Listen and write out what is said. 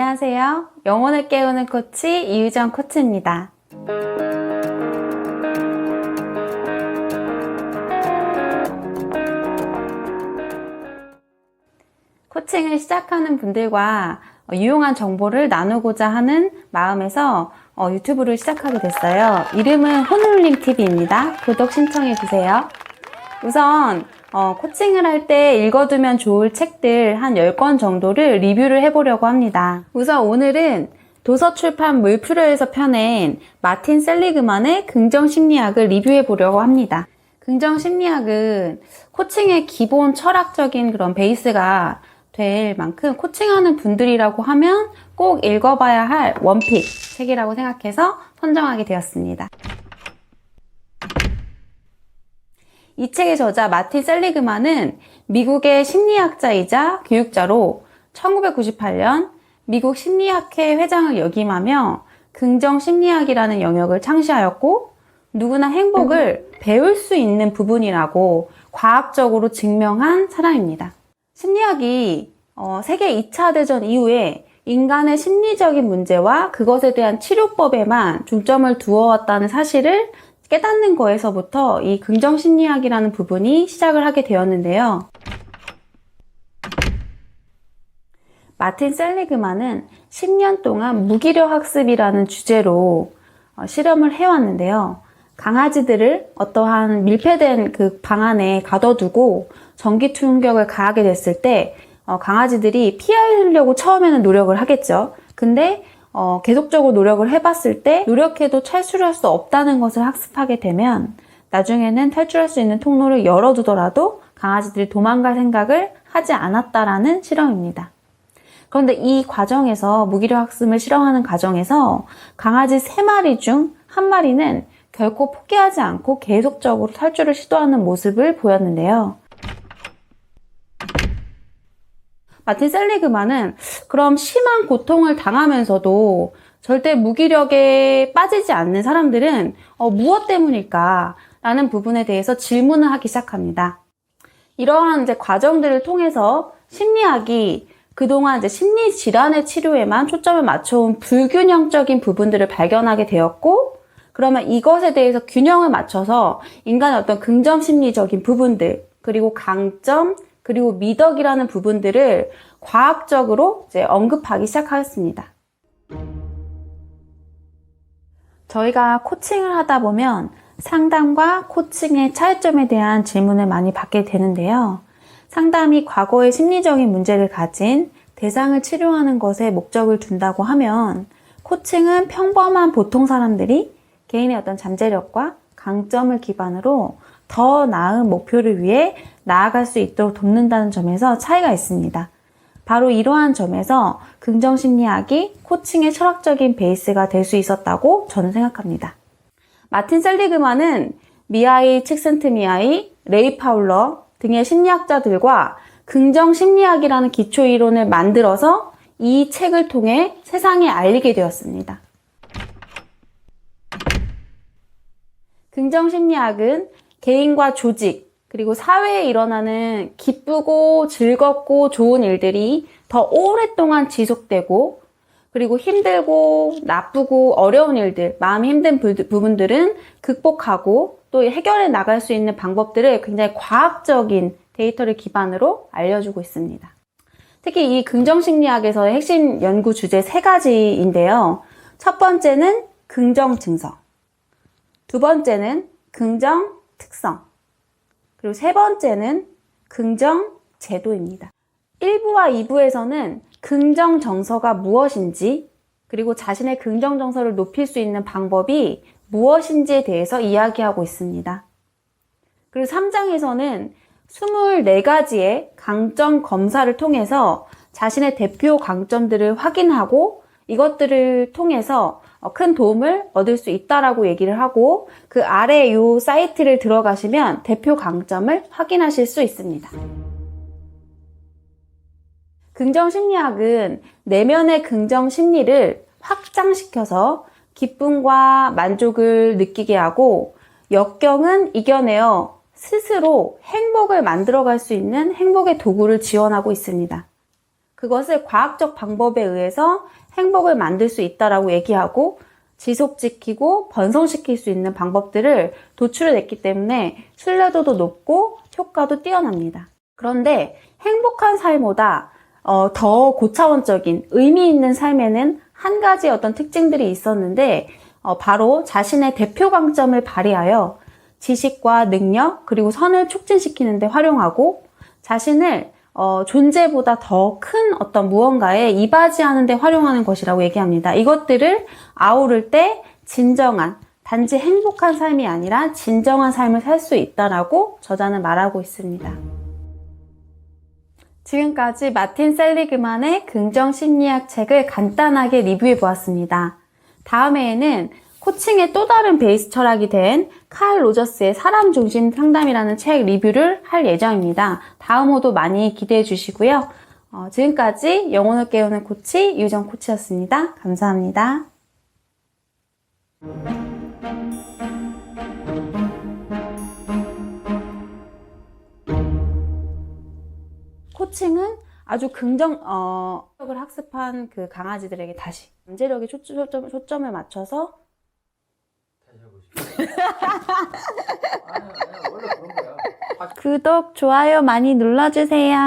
안녕하세요. 영혼을 깨우는 코치 이유정 코치입니다. 코칭을 시작하는 분들과 어, 유용한 정보를 나누고자 하는 마음에서 어, 유튜브를 시작하게 됐어요. 이름은 호놀림 TV입니다. 구독 신청해 주세요. 우선 어, 코칭을 할 때 읽어두면 좋을 책들 한 10권 정도를 리뷰를 해보려고 합니다. 우선 오늘은 도서출판 물프로에서 펴낸 마틴 셀리그만의 긍정심리학을 리뷰해 보려고 합니다. 긍정심리학은 코칭의 기본 철학적인 그런 베이스가 될 만큼 코칭하는 분들이라고 하면 꼭 읽어봐야 할 원픽 책이라고 생각해서 선정하게 되었습니다. 이 책의 저자 마틴 셀리그만은 미국의 심리학자이자 교육자로 1998년 미국 심리학회 회장을 역임하며 긍정 심리학이라는 영역을 창시하였고 누구나 행복을 배울 수 있는 부분이라고 과학적으로 증명한 사람입니다. 심리학이 어, 세계 2차 대전 이후에 인간의 심리적인 문제와 그것에 대한 치료법에만 중점을 두어왔다는 사실을 깨닫는 거에서부터 이 긍정 심리학이라는 부분이 시작을 하게 되었는데요. 마틴 셀리그만은 10년 동안 무기력 학습이라는 주제로 어, 실험을 해왔는데요. 강아지들을 어떠한 밀폐된 그 방 안에 가둬두고 전기 충격을 가하게 됐을 때 어, 강아지들이 피하려고 처음에는 노력을 하겠죠. 근데 어, 계속적으로 노력을 해봤을 때 노력해도 탈출할 수 없다는 것을 학습하게 되면 나중에는 탈출할 수 있는 통로를 열어두더라도 강아지들이 도망갈 생각을 하지 않았다라는 실험입니다. 그런데 이 과정에서 무기력 학습을 실험하는 과정에서 강아지 3마리 중한 마리는 결코 포기하지 않고 계속적으로 탈출을 시도하는 모습을 보였는데요. 마틴 셀리그만은 그럼 심한 고통을 당하면서도 절대 무기력에 빠지지 않는 사람들은 어, 무엇 때문일까? 라는 부분에 대해서 질문을 하기 시작합니다. 이러한 이제 과정들을 통해서 심리학이 그동안 이제 심리 질환의 치료에만 초점을 맞춰온 불균형적인 부분들을 발견하게 되었고, 그러면 이것에 대해서 균형을 맞춰서 인간의 어떤 긍정 심리적인 부분들, 그리고 강점, 그리고 미덕이라는 부분들을 과학적으로 이제 언급하기 시작하였습니다. 저희가 코칭을 하다 보면 상담과 코칭의 차이점에 대한 질문을 많이 받게 되는데요. 상담이 과거의 심리적인 문제를 가진 대상을 치료하는 것에 목적을 둔다고 하면 코칭은 평범한 보통 사람들이 개인의 어떤 잠재력과 강점을 기반으로 더 나은 목표를 위해 나아갈 수 있도록 돕는다는 점에서 차이가 있습니다. 바로 이러한 점에서 긍정심리학이 코칭의 철학적인 베이스가 될 수 있었다고 저는 생각합니다. 마틴 셀리그만은 미하이 칙센트미하이, 레이 파울러 등의 심리학자들과 긍정심리학이라는 기초 이론을 만들어서 이 책을 통해 세상에 알리게 되었습니다. 긍정심리학은 개인과 조직, 그리고 사회에 일어나는 기쁘고 즐겁고 좋은 일들이 더 오랫동안 지속되고, 그리고 힘들고 나쁘고 어려운 일들, 마음이 힘든 부분들은 극복하고 또 해결해 나갈 수 있는 방법들을 굉장히 과학적인 데이터를 기반으로 알려주고 있습니다. 특히 이 긍정심리학에서의 핵심 연구 주제 세 가지인데요. 첫 번째는 긍정 증서. 두 번째는 긍정 특성. 그리고 세 번째는 긍정 제도입니다. 1부와 2부에서는 긍정 정서가 무엇인지, 그리고 자신의 긍정 정서를 높일 수 있는 방법이 무엇인지에 대해서 이야기하고 있습니다. 그리고 3장에서는 24가지의 강점 검사를 통해서 자신의 대표 강점들을 확인하고 이것들을 통해서 어, 큰 도움을 얻을 수 있다라고 얘기를 하고 그 아래 이 사이트를 들어가시면 대표 강점을 확인하실 수 있습니다. 긍정 심리학은 내면의 긍정 심리를 확장시켜서 기쁨과 만족을 느끼게 하고 역경은 이겨내어 스스로 행복을 만들어갈 수 있는 행복의 도구를 지원하고 있습니다. 그것을 과학적 방법에 의해서 행복을 만들 수 있다라고 얘기하고 지속 지키고 번성시킬 수 있는 방법들을 도출해냈기 때문에 신뢰도도 높고 효과도 뛰어납니다. 그런데 행복한 삶보다 어, 더 고차원적인 의미 있는 삶에는 한 가지 어떤 특징들이 있었는데 어, 바로 자신의 대표 강점을 발휘하여 지식과 능력 그리고 선을 촉진시키는 데 활용하고 자신을 어, 존재보다 더 큰 어떤 무언가에 이바지하는 데 활용하는 것이라고 얘기합니다. 이것들을 아우를 때 진정한 단지 행복한 삶이 아니라 진정한 삶을 살 수 있다라고 저자는 말하고 있습니다. 지금까지 마틴 셀리그만의 긍정 심리학 책을 간단하게 리뷰해 보았습니다. 다음에는 코칭의 또 다른 베이스 철학이 된 칼 로저스의 사람 중심 상담이라는 책 리뷰를 할 예정입니다. 다음 호도 많이 기대해 주시고요. 어, 지금까지 영혼을 깨우는 코치 유정 코치였습니다. 감사합니다. 코칭은 아주 긍정, 어, 을 학습한 그 강아지들에게 다시 잠재력에 초점, 초점, 초점을 맞춰서. 구독, 좋아요 많이 눌러주세요.